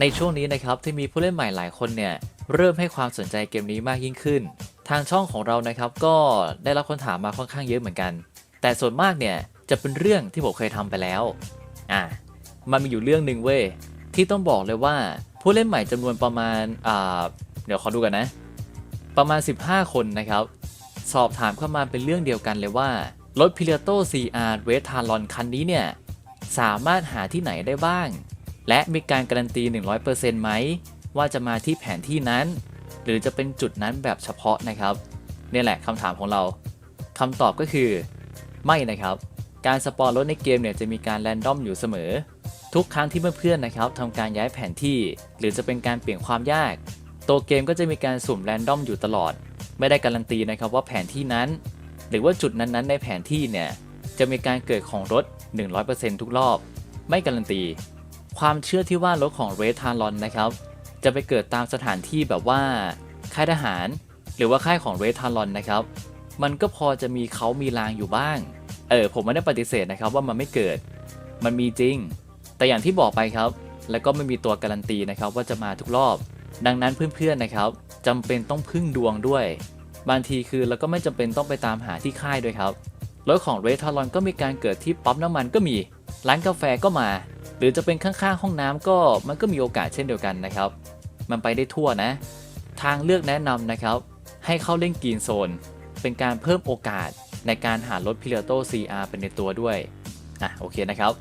ในช่วงนี้นะครับที่มีผู้เล่นใหม่หลายคนเนี่ยเริ่มให้ความสนใจเกมนี้มากยิ่งขึ้น ทางช่องของเรานะครับก็ได้รับคนถามมาค่อนข้างเยอะเหมือนกัน แต่ส่วนมากเนี่ยจะเป็นเรื่องที่ผมเคยทำไปแล้วอะมันมีอยู่เรื่องหนึ่งเว้ยที่ต้องบอกเลยว่าผู้เล่นใหม่จำนวนประมาณอ่าเดี๋ยวขอดูกันนะ ประมาณ 15 คนนะครับ สอบถามเข้ามาเป็นเรื่องเดียวกันเลยว่า รถ p i l a t o CR Red Talon คันนี้เนี่ยสามารถหาที่ไหนได้บ้าง และมีการการันตี 100%ไหมว่าจะมาที่แผนที่นั้น หรือจะเป็นจุดนั้นแบบเฉพาะนะครับเนี่ยแหละคำถามของเราคำตอบก็คือ ไม่นะครับ การสปอนรถในเกมเนี่ยจะมีการแรนดอมอยู่เสมอ ทุกครั้งที่เพื่อนๆนะครับทำการย้ายแผนที่ หรือจะเป็นการเปลี่ยนความยาก ตัวเกมก็จะมีการสุ่มแรนดอมอยู่ตลอด ไม่ได้การันตีนะครับว่าแผนที่นั้น หรือว่าจุดนั้นๆในแผนที่เนี่ยจะมีการเกิดของรถ 100%ทุกรอบ ไม่การันตี ความเชื่อที่ว่ารถของเร t ทารอนนะครับ จะไปเกิดตามสถานที่แบบว่าค่ายทหาร หรือว่าค่ายของเร t ทารอนนะครับ มันก็พอจะมีเขามีรางอยู่บ้าง เออผมไม่ได้ปฏิเสธนะครับว่ามันไม่เกิด มันมีจริง แต่อย่างที่บอกไปครับ แล้วก็ไม่มีตัวการันตีนะครับว่าจะมาทุกรอบ ดังนั้นเพื่อนๆนะครับจำเป็นต้องพึ่งดวงด้วย บางทีคือเราก็ไม่จำเป็นต้องไปตามหาที่ค่ายด้วยครับรถของเรทารอนก็มีการเกิดที่ปั๊มน้ำมันก็มี ร้านกาแฟก็มา หรือจะเป็นข้างๆ ห้องน้ำก็มันก็มีโอกาสเช่นเดียวกันนะครับ มันไปได้ทั่วนะ ทางเลือกแนะนำนะครับ ให้เข้าเล่นกรีนโซน เป็นการเพิ่มโอกาสในการหารถพิเลโต CR เป็นในตัวด้วย อะโอเคนะครับ